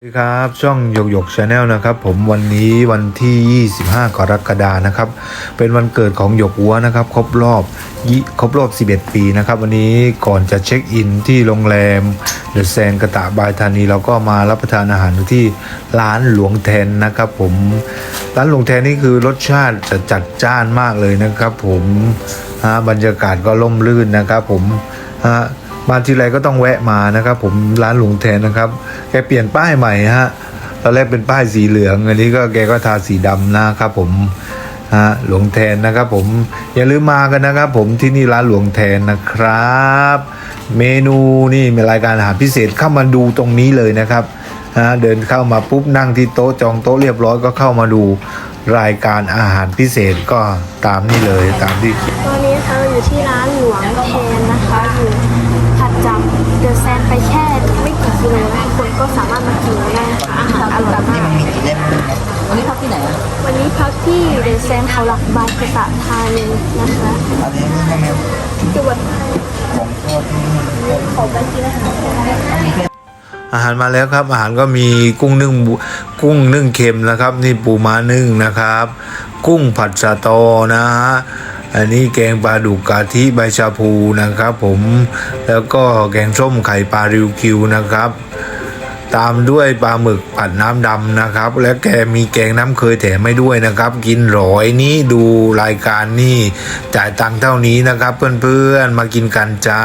สวัสดีครับช่องหยกหยกชาแนลนะครับผมวันนี้วันที่ 25 กรกฎานะครับ เป็นวันเกิดของหยกวัวนะครับ ครบรอบยี่ครบรอบ 11 ปีนะครับ วันนี้ก่อนจะเช็คอินที่โรงแรมเดอะแซนกระตะบายธานีเราก็มารับประทานอาหารที่ร้านหลวงแทนนะครับผมร้านหลวงแทนนี่คือรสชาติจะจัดจ้านมากเลยนะครับ ผมบรรยากาศก็ล่มลื่นนะครับ ผมฮะ มาทีไรก็ต้องแวะมานะครับ ผมร้านหลวงแทนนะครับ แกเปลี่ยนป้ายใหม่ฮะตอนแรกเป็นป้ายสีเหลืองอันนี้ก็แกก็ทาสีดำนะครับ ผมฮะหลวงแทนนะครับ ผมอย่าลืมมากันนะครับ ผมที่นี่ร้านหลวงแทนนะครับ เมนูนี่มีรายการอาหารพิเศษเข้ามาดูตรงนี้เลยนะครับฮะเดินเข้ามาปุ๊บนั่งที่โต๊ะจองโต๊ะเรียบร้อยก็เข้ามาดูรายการอาหารพิเศษก็ตามนี่เลยตามที่ตอนนี้นะคะเราอยู่ที่ร้านหลวงแทนนะคะ อยู่ถัดจากเดอะแซนไปแค่ไม่กี่กิโลนะทุ กคนก็สามารถมากินได้นะคะอาหารอร่อยมากวันนี้พักที่ไหนอะวันนี้พักที่เดอะแซนเขาหลักบายกระตะธานีนะคะอันนี้ใช่ไหมจังหวัดของทอดที่ขอไปกินอาหารอาหารมาแล้วครับ อาหารก็มีกุ้งนึ่งบุกุ้งนึ่งเค็มนะครับ นี่ปูม้านึ่งนะครับ กุ้งผัดสะตอนะฮะอันนี้แกงปลาดุกกะทิใบชาพูนะครับ ผมแล้วก็แกงส้มไข่ปลาริวคิวนะครับ ตามด้วยปลาหมึกผัดน้ำดำนะครับ และแกมีแกงน้ำเคยแถมให้ด้วยนะครับ กินร้อยนี้ดูรายการนี่จ่ายตังค์เท่านี้นะครับ เพื่อนๆมากินกันจ้า